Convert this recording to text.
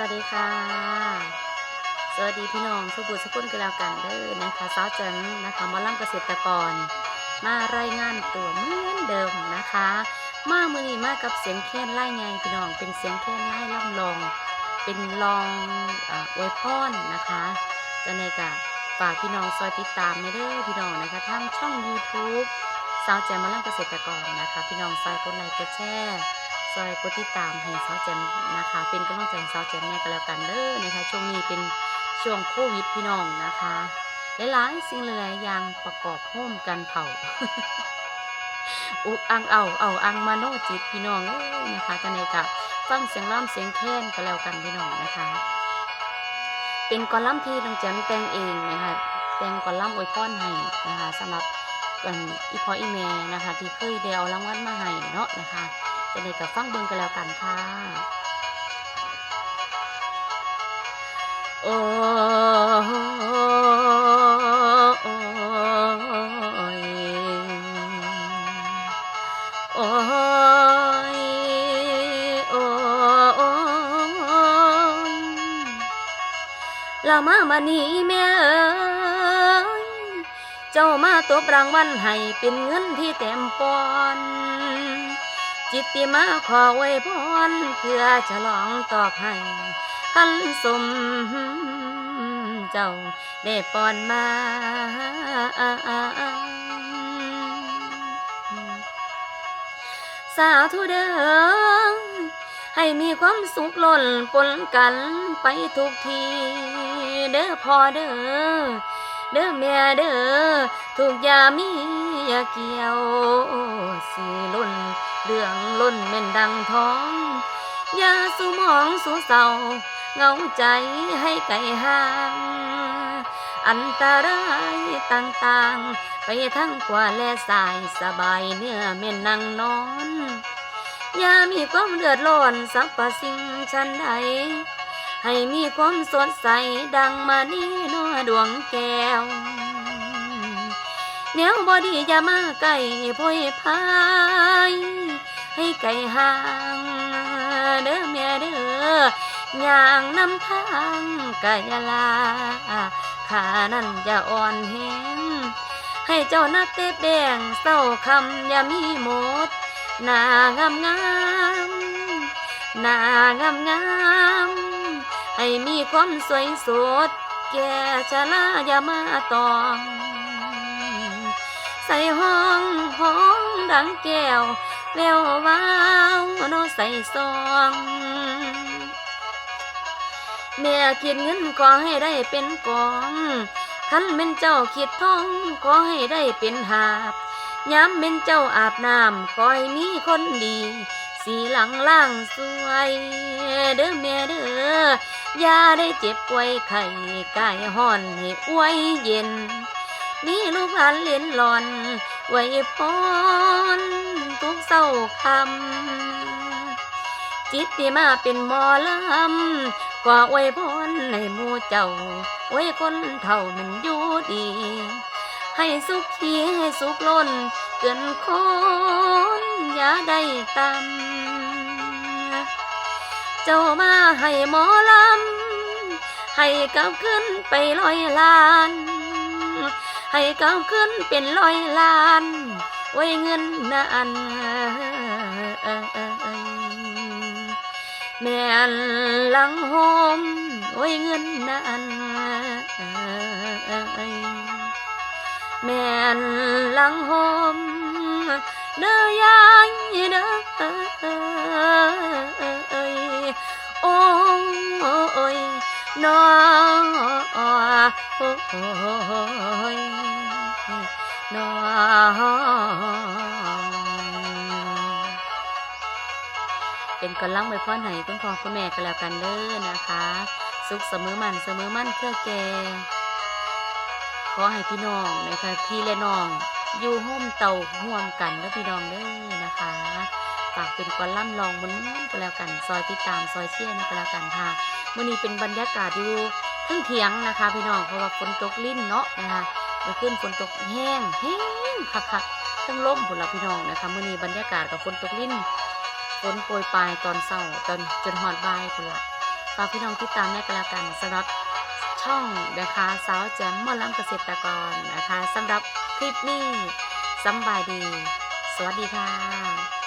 วัสดีค่ะ สวัสดีพี่น้องสุบุสกุลกันแล้วกันเด้อนะคะสาวแจมนะคะมอล่ำเกษตรกร มารายงานตัวเหมือนเดิมนะคะ มามือนี้มากับเสียงแค้นไล่ไงพี่น้องเป็นเสียงแค้นไล่ล่ำลอง เป็นลองอวยพรนะคะจะในกะฝากพี่น้องซอยติดตามในเด้อพี่น้องนะคะทางช่อง YouTube สาวแจมมาล่ำเกษตรกรนะคะ พี่น้องซอยกดไลค์กดแชร์ ซอยกดติดตามให้สาวแจมนะคะ เป็นกำลังใจให้สาวแจมแม่ก็แล้วกันเด้อนะคะช่วงนี้เป็นช่วงโควิดพี่น้องนะคะหลายๆสิ่งหลายๆอย่างประกอบร่วมกันเผาอุกอังเอาเอาอังมาโนจิตพี่น้องเอ้ยนะคะจะในกับฟังเสียงร่ำเสียงแค้นก็แล้วกันพี่น้องนะคะ เป็นกอลัมที่น้องแจมแต่งเองนะคะแต่งกอลัมอวยพรให้นะคะสำหรับอีพออีเมนะคะ ที่เคยได้เอารางวัลมาให้เนาะนะคะ จะได้กับฟังเบิงกันแล้วกันค่ะ โอ้ยโอ้ยโอ้ยละมามานี่แม่เอ้ยเจ้ามาตบรางวัลให้เป็นเงินที่เต็มปอน จิตติมาขอไว้พรเพื่อฉลองตอบให้คันสมเจ้าได้ปอนมาสาธุเด้อให้มีความสุขล้นปนกันไปทุกที เด้อพ่อเด้อเด้อแม่เด้อทุกยามีอย่าเกี่ยวสีล้น เรื่องล้นเม่นดังท้อง อย่าสูหมองสูเศร้าเงาใจให้ไกลห่าง อันตรายต่างๆ ไปทั้งขวาและสายสบายเนื้อเม่นนั่งนอน อย่ามีความเดือดร้อนสักประสิ่งชันใด ให้มีความสดใสดังมานี่นอดวงแก้วแนวบอดีอย่ามาใกล้พ่อยพาย ให้ไกลห่างเด้อแม่เด้อย่างนำทางกายลาขานั่นอย่าอ่อนแหงให้เจ้านักเต็บแดงเศร้าคำอย่ามีหมดหน้างามงามหน้างามงามให้มีความสวยสด แก่ชะลาอย่ามาตอง ใส่ห้องห้องดังแก้ว แวววาวโนใส่ซองแม่คิดเงินขอให้ได้เป็นกองคันเป็นเจ้าคิดทองขอให้ได้เป็นหาบย้ำเป็นเจ้าอาบน้ำคอยมีคนดี สีหลังล่างสวยเด้อแม่เด้ออย่าได้เจ็บป่วยไข้กายห่อนให้อวยเย็น มีลูกหลานเลียนหลอน ไว้พรทุกเศร้าคำ จิตที่มาเป็นหมอลำก็อวยพรในหมู่เจ้า ไว้คนเท่ามันอยู่ดี ให้สุขทีให้สุขล้น เกินคนอย่าได้ตำ เจ้ามาให้หมอลำ ให้กลับขึ้นไปลอยลาน ให้กลับขึ้นเป็นลอยล้านไว้เงินนานแม่นหลังโฮมไว้เงินนานแม่นหลังหอมเด้อยายเด้อเอ้ย โอ้ยน้อโอ้ยน้อเป็นกำลังไว้พรให้คุณพ่อคุณแม่ก็แล้วกันเด้อนะคะ สุขเสมอมันเสมอมันเครือแกขอให้พี่น้องนะคะพี่และน้องอยู่ห่มเตาห่วมกันแล้วพี่น้องเด้อนะคะฝากเป็นกอล่ำลองบนนู้นก็แล้วกัน ซอยติดตามซอยเชี่ยนี่ก็แล้วกันค่ะมื่อนี้เป็นบรรยากาศอยู่ ทั้งเถียงนะคะ พี่น้องเพราะว่าฝนตกลิ้นเนาะนะคะเมื่อขึ้นฝนตกแห้งแห้งคักๆทั้งล่มผุนละพี่น้องนะคะเมื่อนี้บรรยากาศกับฝนตกลิ้นฝนโปรยปลายตอนเช้าจนจนหอดบายผุนละฝากพี่น้องติดตามแน่กันล้วกันสำหรับช่องนะคะสาวแจมมอลำเกษตรกรนะคะสำหรับคลิปนี้สบายดี สวัสดีค่ะ